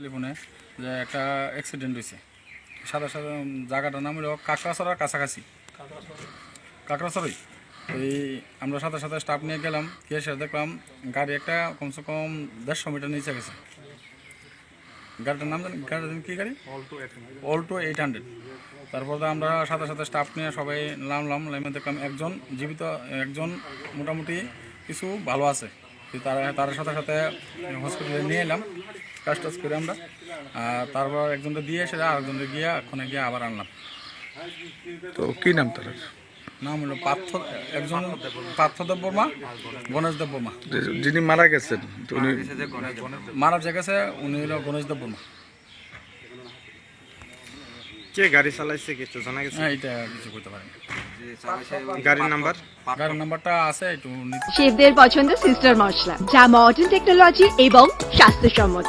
টেলিফোনে যে একটা অ্যাক্সিডেন্ট হয়েছে সাথে সাথে জায়গাটার নাম হলো কাকড়াছড়ার কাছাকাছি। কাকড়াছড়াই? ওই আমরা সাথে সাথে স্টাফ নিয়ে গেলাম, গিয়ে সে দেখলাম গাড়ি একটা কমসে কম দেড়শো মিটার নিচে গেছে। গাড়িটার নাম জানি গাড়িটার কী গাড়ি? অল্টো এইট হান্ড্রেড তারপরে আমরা সাথে সাথে স্টাফ নিয়ে সবাই নামলাম লাইমে দেখলাম একজন জীবিত, একজন মোটামুটি কিছু ভালো আছে। তারা, তার সাথে সাথে হসপিটালে নিয়ে এলাম। কাজ টাজ করে আমরা। আর তারপর একজনকে দিয়ে এসে আরেকজনকে গিয়ে ওখানে গিয়ে আবার আনলাম। তো কি নাম তার? নাম হলো পার্থ একজন পার্থদেব বর্মা গণেশ দেব বর্মা যিনি মারা গেছেন উনি মারা যে গেছে উনি হলো গণেশ দেব বর্মা কে গাড়ি চালাইছে কিছু জানা গেছে? হ্যাঁ এটা কিছু করতে পারেন। গাড়ির নাম্বার? গাড়ির নাম্বারটা আছে একটু শেফদের পছন্দ সিস্টার মশলা যা মডার্ন টেকনোলজি এবং স্বাস্থ্যসম্মত।